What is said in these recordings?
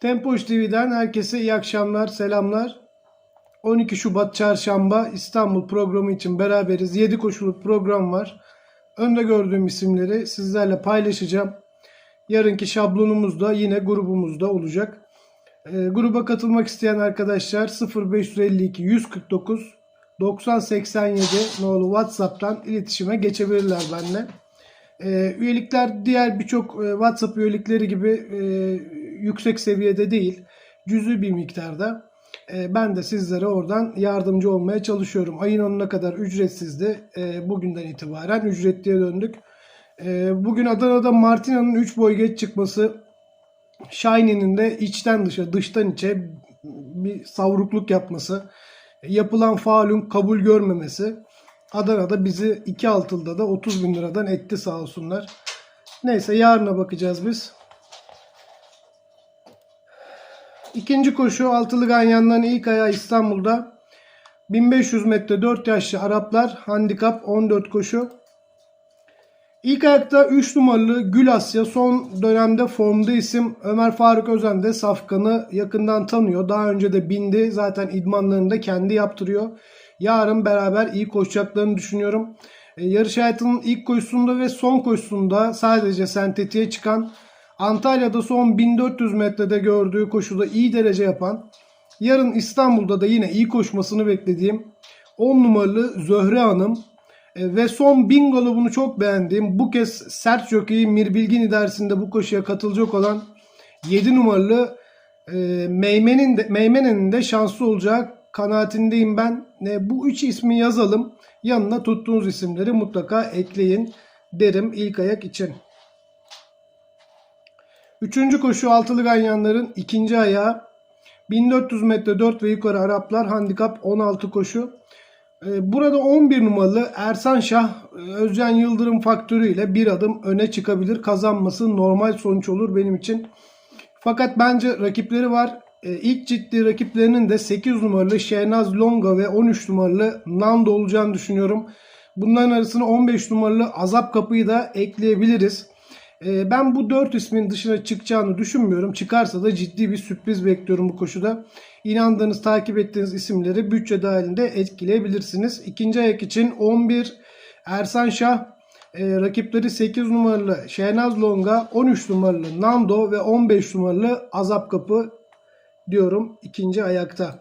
Tempoş TV'den herkese iyi akşamlar, selamlar. 12 Şubat Çarşamba İstanbul programı için beraberiz. 7 koşuluk program var. Önde gördüğüm isimleri sizlerle paylaşacağım. Yarınki şablonumuz da yine grubumuzda olacak. Ee, gruba katılmak isteyen arkadaşlar 0552 149 90 87 nolu WhatsApp'tan iletişime geçebilirler benimle. Ee, üyelikler diğer birçok e, WhatsApp üyelikleri gibi e, yüksek seviyede değil. Cüz'i bir miktarda. E, ben de sizlere oradan yardımcı olmaya çalışıyorum. Ayın 10'una kadar ücretsizdi. E, bugünden itibaren ücretliye döndük. E, bugün Adana'da Martina'nın 3 boy geç çıkması, Shiny'nin de içten dışa, dıştan içe bir savrukluk yapması, yapılan faulün kabul görmemesi, Adana'da bizi 2 altılda da 30 bin liradan etti sağ olsunlar. Neyse yarına bakacağız biz. İkinci koşu altılı ganyanların ilk ayağı İstanbul'da. 1500 metre 4 yaşlı Araplar handikap 14 koşu. İlk ayakta 3 numaralı Gül Asya son dönemde formda isim Ömer Faruk Özen de Safkan'ı yakından tanıyor. Daha önce de bindi zaten idmanlarını da kendi yaptırıyor. Yarın beraber iyi koşacaklarını düşünüyorum. E, yarış hayatının ilk koşusunda ve son koşusunda sadece sentetiğe çıkan Antalya'da son 1400 metrede gördüğü koşuda iyi derece yapan, yarın İstanbul'da da yine iyi koşmasını beklediğim 10 numaralı Zöhre Hanım ve son 1000 golubunu çok beğendiğim bu kez sert jockey Mir Bilgin idaresinde bu koşuya katılacak olan 7 numaralı e, Meymen'in de, Meymen'in de şanslı olacak kanaatindeyim ben. E, bu üç ismi yazalım. Yanına tuttuğunuz isimleri mutlaka ekleyin derim ilk ayak için. Üçüncü koşu altılı ganyanların ikinci ayağı. 1400 metre 4 ve yukarı Araplar handikap 16 koşu. Ee, Burada 11 numaralı Ersan Şah e, Özcan Yıldırım faktörüyle bir adım öne çıkabilir. Kazanması normal sonuç olur benim için. Fakat bence rakipleri var. Ee, İlk ciddi rakiplerinin de 8 numaralı Şehnaz Longa ve 13 numaralı Nando olacağını düşünüyorum. Bunların arasına 15 numaralı Azap Kapı'yı da ekleyebiliriz. Ee, Ben bu 4 ismin dışına çıkacağını düşünmüyorum. Çıkarsa da ciddi bir sürpriz bekliyorum bu koşuda. İnandığınız, takip ettiğiniz isimleri bütçe dahilinde etkileyebilirsiniz. İkinci ayak için 11 Ersan Şah, e, rakipleri 8 numaralı Şehnaz Longa, 13 numaralı Nando ve 15 numaralı Azap Kapı diyorum ikinci ayakta.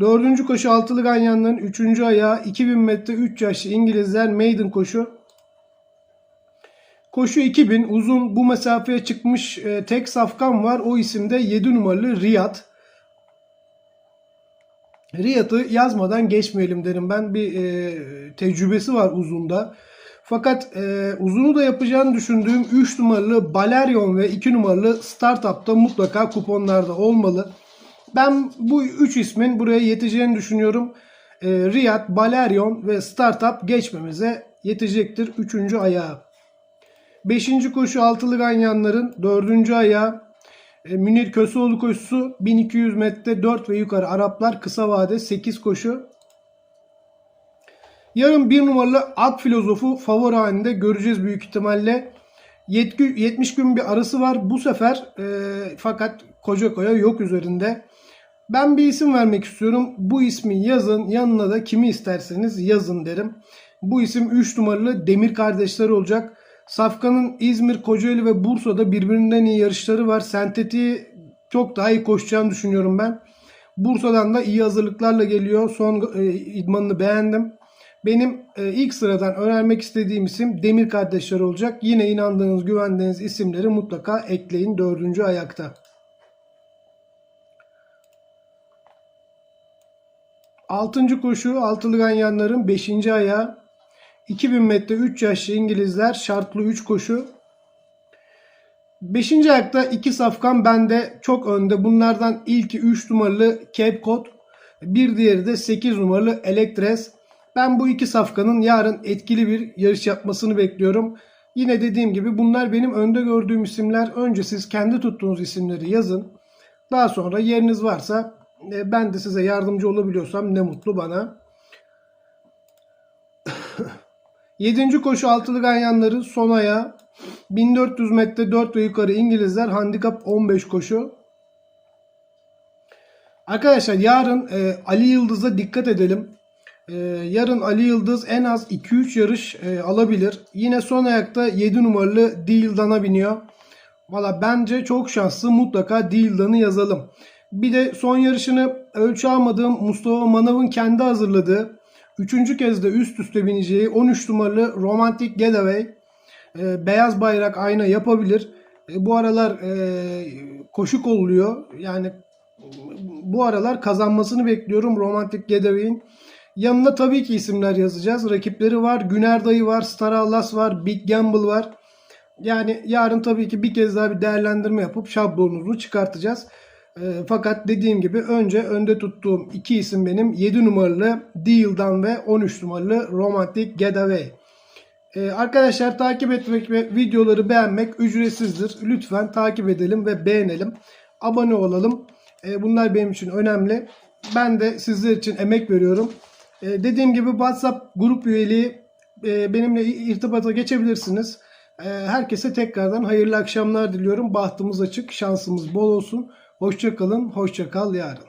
Dördüncü koşu altılı ganyanların üçüncü ayağı 2000 metre 3 yaşlı İngilizler maiden koşu. Koşu 2000 uzun bu mesafeye çıkmış e, tek safkan var. O isimde 7 numaralı Riyad. Riyad'ı yazmadan geçmeyelim derim. Ben bir e, tecrübesi var uzunda. Fakat e, uzunu da yapacağını düşündüğüm 3 numaralı Balerion ve 2 numaralı Startup'ta mutlaka kuponlarda olmalı. Ben bu 3 ismin buraya yeteceğini düşünüyorum. E, Riyad, Balerion ve Startup geçmemize yetecektir 3. ayağa. 5. koşu altılı ganyanların 4. ayağı e, Münir Köseoğlu koşusu 1200 metre 4 ve yukarı Araplar kısa vade 8 koşu. Yarın bir numaralı at filozofu favori halinde göreceğiz büyük ihtimalle. 70 gün bir arası var bu sefer e, fakat koca koya yok üzerinde. Ben bir isim vermek istiyorum. Bu ismi yazın yanına da kimi isterseniz yazın derim. Bu isim 3 numaralı Demir Kardeşler olacak. Safkan'ın İzmir, Kocaeli ve Bursa'da birbirinden iyi yarışları var. Sentetiği çok daha iyi koşacağını düşünüyorum ben. Bursa'dan da iyi hazırlıklarla geliyor. Son e, idmanını beğendim. Benim e, ilk sıradan önermek istediğim isim Demir kardeşler olacak. Yine inandığınız, güvendiğiniz isimleri mutlaka ekleyin dördüncü ayakta. Altıncı koşu altılı ganyanların beşinci ayağı. 2000 metre 3 yaşlı İngilizler şartlı 3 koşu. 5. ayakta 2 safkan bende çok önde. Bunlardan ilki 3 numaralı Cape Cod. Bir diğeri de 8 numaralı Electres. Ben bu iki safkanın yarın etkili bir yarış yapmasını bekliyorum. Yine dediğim gibi bunlar benim önde gördüğüm isimler. Önce siz kendi tuttuğunuz isimleri yazın. Daha sonra yeriniz varsa e, ben de size yardımcı olabiliyorsam ne mutlu bana. 7. koşu altılı ganyanların son ayağı 1400 metre 4 ve yukarı İngilizler handikap 15 koşu. Arkadaşlar yarın e, Ali Yıldız'a dikkat edelim. E, yarın Ali Yıldız en az 2-3 yarış e, alabilir. Yine son ayakta 7 numaralı Dildana biniyor. Valla bence çok şanslı mutlaka Dildan'ı yazalım. Bir de son yarışını ölçü almadığım Mustafa Manav'ın kendi hazırladığı Üçüncü kez de üst üste bineceği 13 numaralı Romantic Getaway e, beyaz bayrak ayna yapabilir. E, bu aralar e, koşu kolluyor. Yani bu aralar kazanmasını bekliyorum Romantic Getaway'in. Yanına tabii ki isimler yazacağız. Rakipleri var. Güner Dayı var. Star Allas var. Big Gamble var. Yani yarın tabii ki bir kez daha bir değerlendirme yapıp şablonumuzu çıkartacağız. E, fakat dediğim gibi önce önde tuttuğum iki isim benim 7 numaralı Deal'dan ve 13 numaralı Romantic Getaway. E, arkadaşlar takip etmek ve videoları beğenmek ücretsizdir. Lütfen takip edelim ve beğenelim. Abone olalım. E, bunlar benim için önemli. Ben de sizler için emek veriyorum. Dediğim gibi WhatsApp grup üyeliği e, benimle irtibata geçebilirsiniz. Herkese tekrardan hayırlı akşamlar diliyorum. Bahtımız açık, şansımız bol olsun. Hoşça kalın, hoşça kal yarın.